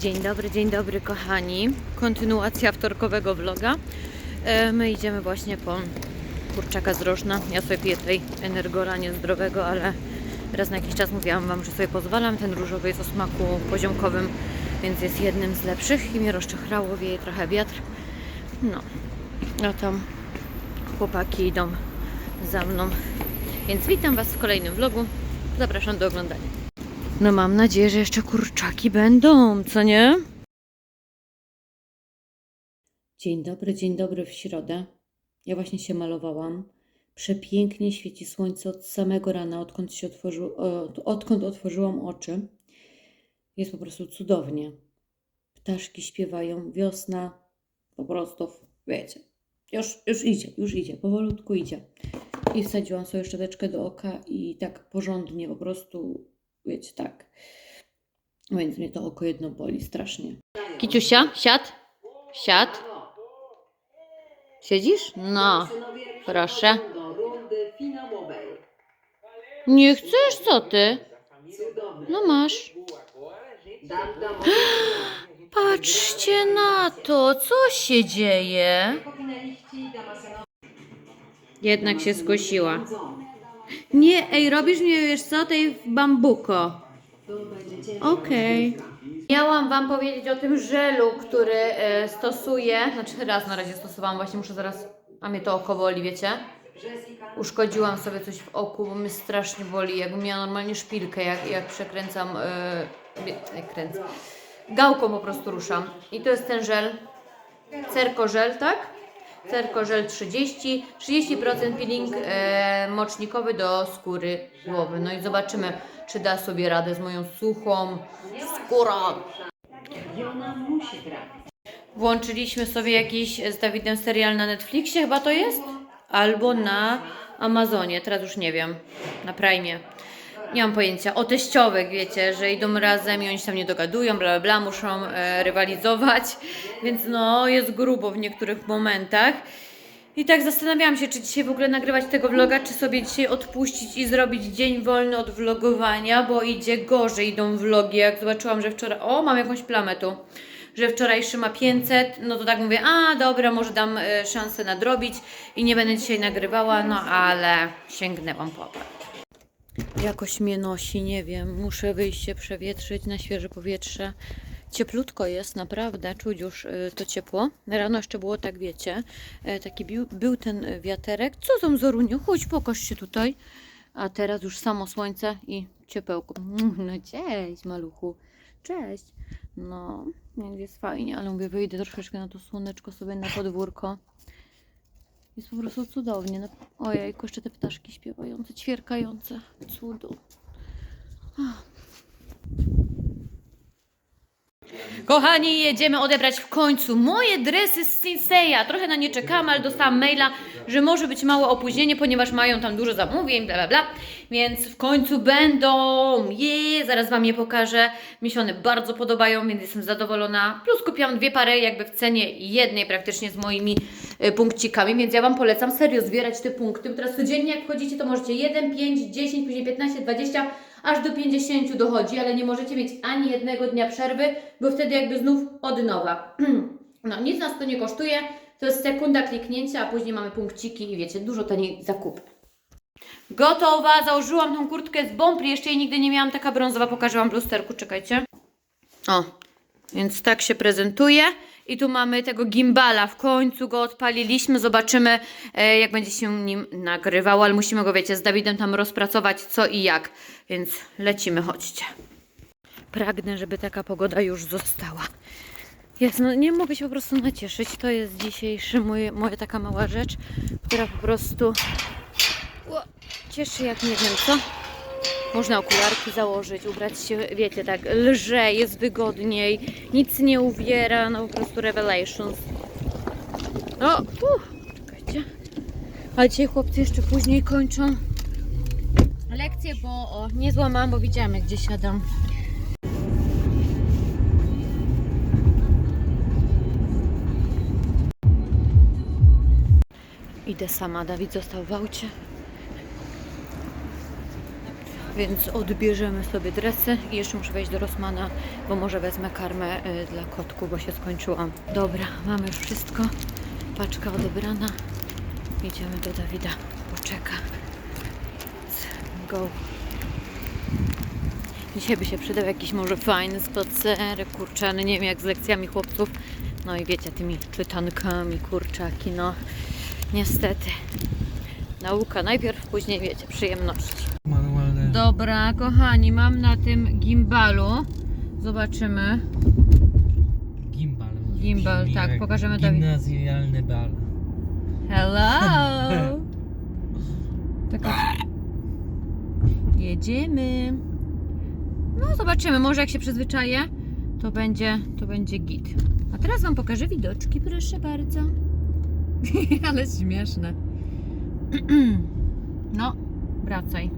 Dzień dobry, dzień dobry kochani. Kontynuacja wtorkowego vloga. E, My idziemy właśnie po kurczaka z rożna. Ja sobie piję tutaj energora niezdrowego, ale raz na jakiś czas mówiłam Wam, że sobie pozwalam. Ten różowy jest o smaku poziomkowym, więc jest jednym z lepszych i mnie rozczechrało, wieje trochę wiatr. No, a tam chłopaki idą za mną. Więc witam Was w kolejnym vlogu. Zapraszam do oglądania. No mam nadzieję, że jeszcze kurczaki będą, co nie? Dzień dobry, dzień dobry w środę. Ja właśnie się malowałam. Przepięknie świeci słońce od samego rana, odkąd się otworzył, od- odkąd otworzyłam oczy. Jest po prostu cudownie. Ptaszki śpiewają, wiosna po prostu, wiecie, już, już idzie, już idzie, powolutku idzie. I wsadziłam sobie szczoteczkę do oka i tak porządnie po prostu, wiecie, tak. Więc mnie to oko jedno boli strasznie. Kiciusia, siad, siad. Siedzisz? No, proszę. Nie chcesz, co ty? No masz. Patrzcie na to, co się dzieje. Jednak się skosiła. Nie, ej, robisz mnie, wiesz co, tej w bambuko. Okej. Miałam Wam powiedzieć o tym żelu, który e, stosuję. Znaczy raz na razie stosowałam, właśnie muszę zaraz, a mnie to oko boli, wiecie? Uszkodziłam sobie coś w oku, bo mnie strasznie boli, jakbym miała normalnie szpilkę, jak, jak przekręcam, e, nie, nie kręcę, gałką po prostu ruszam. I to jest ten żel, cerkożel, tak? Cerkożel 30, 30% peeling e, mocznikowy do skóry głowy. No i zobaczymy, czy da sobie radę z moją suchą skórą. Włączyliśmy sobie jakiś z Dawidem serial na Netflixie, chyba to jest? Albo na Amazonie, teraz już nie wiem, na Prime. Nie mam pojęcia. O teściowych, wiecie, że idą razem i oni się tam nie dogadują, bla bla bla, muszą e, rywalizować, więc no jest grubo w niektórych momentach. I tak zastanawiałam się, czy dzisiaj w ogóle nagrywać tego vloga, czy sobie dzisiaj odpuścić i zrobić dzień wolny od vlogowania, bo idzie gorzej, idą vlogi. Jak zobaczyłam, że wczoraj. O, mam jakąś plamę tu. Że wczorajszy ma 500, no to tak mówię, a dobra, może dam e, szansę nadrobić i nie będę dzisiaj nagrywała, no ale sięgnęłam po aparat. Jakoś mnie nosi, nie wiem. Muszę wyjść się przewietrzyć na świeże powietrze. Cieplutko jest, naprawdę, czuć już y, to ciepło. Rano jeszcze było tak, wiecie, e, taki bił, był ten wiaterek. Co tam, Zoruniu? Chodź, pokaż się tutaj. A teraz już samo słońce i ciepełko. Mm, No cześć, maluchu. Cześć. No, jest fajnie, ale mówię, wyjdę troszeczkę na to słoneczko sobie na podwórko. Jest po prostu cudownie. No, ojejku, jeszcze te ptaszki śpiewające, ćwierkające. Cudu. Kochani, jedziemy odebrać w końcu moje dresy z Sinseya. Trochę na nie czekałam, ale dostałam maila, że może być małe opóźnienie, ponieważ mają tam dużo zamówień, bla bla bla. Więc w końcu będą. Je, zaraz Wam je pokażę. Mi się one bardzo podobają, więc jestem zadowolona. Plus kupiłam dwie pary jakby w cenie jednej praktycznie z moimi punkcikami, więc ja Wam polecam serio zbierać te punkty. Teraz codziennie jak wchodzicie, to możecie 1, 5, 10, później 15, 20, aż do 50 dochodzi, ale nie możecie mieć ani jednego dnia przerwy, bo wtedy jakby znów od nowa. No, nic nas to nie kosztuje, to jest sekunda kliknięcia, a później mamy punkciki i wiecie, dużo taniej zakupy. Gotowa, założyłam tą kurtkę z Bompri, jeszcze jej nigdy nie miałam, taka brązowa, pokażę Wam w lusterku, czekajcie. O, więc tak się prezentuje. I tu mamy tego gimbala. W końcu go odpaliliśmy. Zobaczymy, e, jak będzie się nim nagrywał, ale musimy go, wiecie, z Dawidem tam rozpracować co i jak. Więc lecimy, chodźcie. Pragnę, żeby taka pogoda już została. Jest, no nie mogę się po prostu nacieszyć. To jest dzisiejszy mój, moja taka mała rzecz, która po prostu o, cieszy jak nie wiem co. Można okularki założyć, ubrać się, wiecie, tak lżej, jest wygodniej, nic nie uwiera, no po prostu revelations. O, uff, czekajcie. Ale dzisiaj chłopcy jeszcze później kończą lekcje, bo o, nie złamałam, bo widziałam gdzie siadam. Idę sama, Dawid został w aucie. Więc odbierzemy sobie dresy i jeszcze muszę wejść do Rosmana, bo może wezmę karmę y, dla kotku, bo się skończyłam. Dobra, mamy już wszystko. Paczka odebrana. Idziemy do Dawida. Poczeka. Go. Dzisiaj by się przydał jakiś może fajny spacerek, kurczany, nie wiem jak z lekcjami chłopców. No i wiecie, tymi czytankami, kurczaki, no niestety. Nauka najpierw, później wiecie, przyjemności. Dobra, kochani, mam na tym gimbalu. Zobaczymy. Gimbal. Gimbal, Brzmi tak, jak pokażemy Dawid- Gimnazjalny bal. Hello! Taka... Jedziemy. No, zobaczymy. Może jak się przyzwyczaję, to będzie, to będzie git. A teraz Wam pokażę widoczki, proszę bardzo. Ale śmieszne. no, wracaj.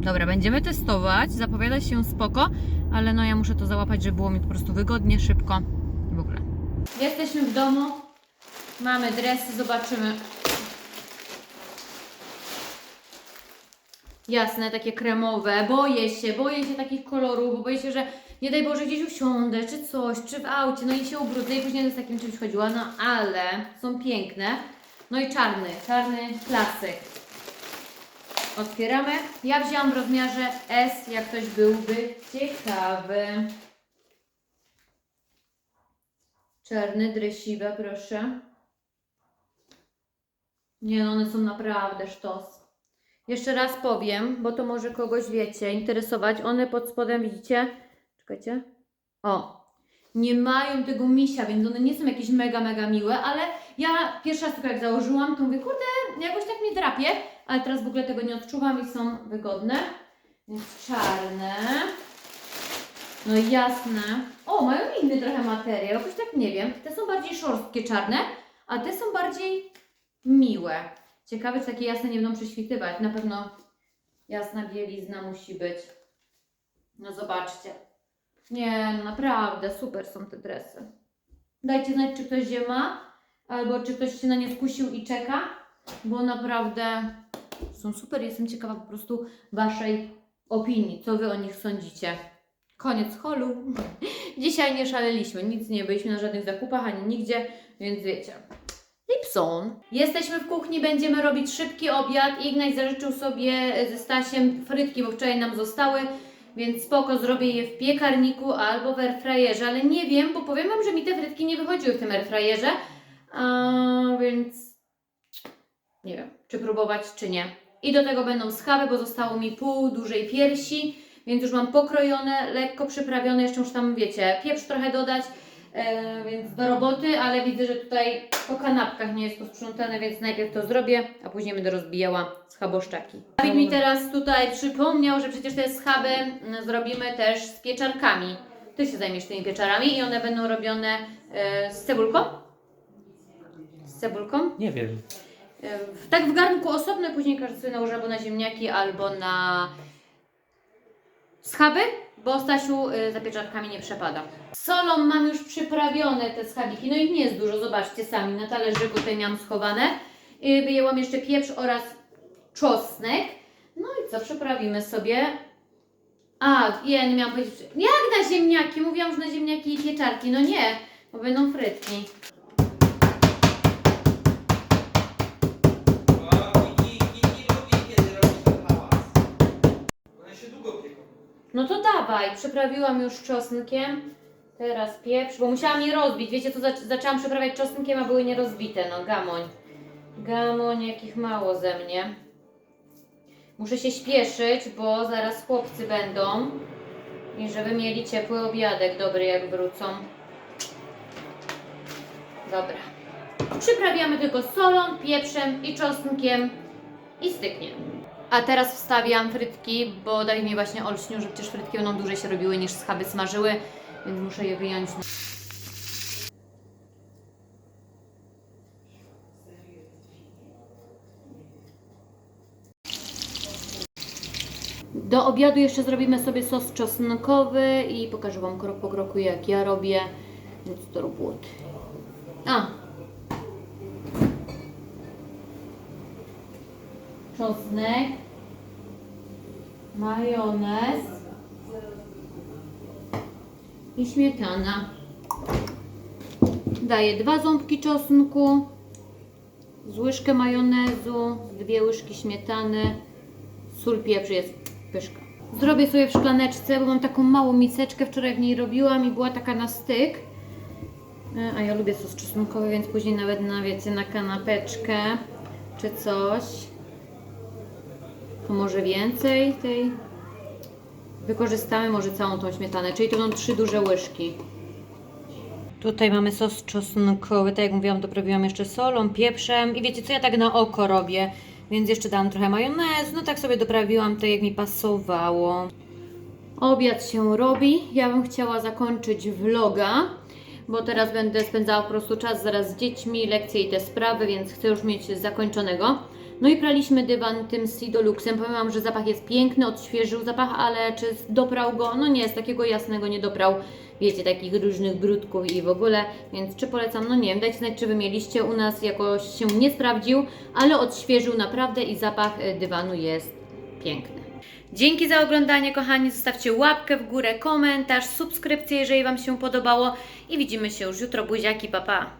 Dobra, będziemy testować. Zapowiada się spoko, ale no ja muszę to załapać, żeby było mi po prostu wygodnie, szybko. W ogóle. Jesteśmy w domu. Mamy dresy, zobaczymy. Jasne, takie kremowe. Boję się, boję się takich kolorów, bo boję się, że nie daj Boże gdzieś usiądę, czy coś, czy w aucie, no i się ubrudzę i później z takim czymś chodziła. No ale są piękne. No i czarny, czarny klasyk. Otwieramy. Ja wzięłam w rozmiarze S, jak ktoś byłby ciekawy. Czarny, dresiwe, proszę. Nie no, one są naprawdę sztos. Jeszcze raz powiem, bo to może kogoś, wiecie, interesować. One pod spodem, widzicie? Czekajcie. O, nie mają tego misia, więc one nie są jakieś mega, mega miłe, ale ja pierwszy raz tylko jak założyłam, to mówię, kurde, jakoś tak mnie drapie, ale teraz w ogóle tego nie odczuwam i są wygodne. Więc czarne. No jasne. O, mają inny trochę materiał, jakoś tak nie wiem. Te są bardziej szorstkie czarne, a te są bardziej miłe. Ciekawe, czy takie jasne nie będą prześwitywać. Na pewno jasna bielizna musi być. No zobaczcie. Nie, no naprawdę, super są te dresy. Dajcie znać, czy ktoś je ma, albo czy ktoś się na nie skusił i czeka, bo naprawdę są super. Jestem ciekawa po prostu Waszej opinii, co Wy o nich sądzicie. Koniec holu. Dzisiaj nie szaleliśmy, nic nie byliśmy na żadnych zakupach ani nigdzie, więc wiecie. Lipson. Jesteśmy w kuchni, będziemy robić szybki obiad. Ignać zażyczył sobie ze Stasiem frytki, bo wczoraj nam zostały, więc spoko, zrobię je w piekarniku albo w airfryerze, ale nie wiem, bo powiem Wam, że mi te frytki nie wychodziły w tym airfryerze, a więc nie wiem, czy próbować, czy nie. I do tego będą schaby, bo zostało mi pół dużej piersi, więc już mam pokrojone, lekko przyprawione, jeszcze muszę tam, wiecie, pieprz trochę dodać, e, więc do roboty, ale widzę, że tutaj po kanapkach nie jest posprzątane, więc najpierw to zrobię, a później będę rozbijała schaboszczaki. Dawid mi teraz tutaj przypomniał, że przecież te schaby mm, zrobimy też z pieczarkami. Ty się zajmiesz tymi pieczarami i one będą robione e, z cebulką? Z cebulką? Nie wiem. Tak w garnku osobno, później każdy sobie nałoży albo na ziemniaki, albo na schaby, bo Stasiu y, za pieczarkami nie przepada. Solą mam już przyprawione te schabiki, no ich nie jest dużo, zobaczcie sami, na talerzyku tutaj miałam schowane. Y, Wyjęłam jeszcze pieprz oraz czosnek. No i co, przyprawimy sobie. A, ja nie miałam powiedzieć, jak na ziemniaki? Mówiłam, że na ziemniaki i pieczarki, no nie, bo będą frytki. No to dawaj, przyprawiłam już czosnkiem. Teraz pieprz, bo musiałam je rozbić. Wiecie, co zac- zaczęłam przyprawiać czosnkiem, a były nierozbite. No, gamoń. Gamoń, jakich mało ze mnie. Muszę się śpieszyć, bo zaraz chłopcy będą. I żeby mieli ciepły obiadek, dobry jak wrócą. Dobra. Przyprawiamy tylko solą, pieprzem i czosnkiem i styknie. A teraz wstawiam frytki, bo Dawid mi właśnie olśnił, że przecież frytki będą dłużej się robiły niż schaby smażyły, więc muszę je wyjąć. Do obiadu jeszcze zrobimy sobie sos czosnkowy i pokażę Wam krok po kroku jak ja robię. Więc do roboty. A! Czosnek. majonez i śmietana. Daję dwa ząbki czosnku, z łyżkę majonezu, dwie łyżki śmietany, sól, pieprz jest pyszka. Zrobię sobie w szklaneczce, bo mam taką małą miseczkę, wczoraj w niej robiłam i była taka na styk. E, A ja lubię sos czosnkowy, więc później nawet na, wiecie, na kanapeczkę czy coś. To może więcej tej wykorzystamy może całą tą śmietanę, czyli to są trzy duże łyżki. Tutaj mamy sos czosnkowy, tak jak mówiłam, doprawiłam jeszcze solą, pieprzem i wiecie co, ja tak na oko robię, więc jeszcze dałam trochę majonezu, no tak sobie doprawiłam to jak mi pasowało. Obiad się robi, ja bym chciała zakończyć vloga, bo teraz będę spędzała po prostu czas zaraz z dziećmi, lekcje i te sprawy, więc chcę już mieć zakończonego. No i praliśmy dywan tym Sidoluxem. Powiem Wam, że zapach jest piękny, odświeżył zapach, ale czy doprał go? No nie, z takiego jasnego nie doprał, wiecie, takich różnych brudków i w ogóle, więc czy polecam? No nie wiem, dajcie znać, czy Wy mieliście. U nas jakoś się nie sprawdził, ale odświeżył naprawdę i zapach e, dywanu jest piękny. Dzięki za oglądanie, kochani. Zostawcie łapkę w górę, komentarz, subskrypcję, jeżeli Wam się podobało i widzimy się już jutro. Buziaki, papa. Pa.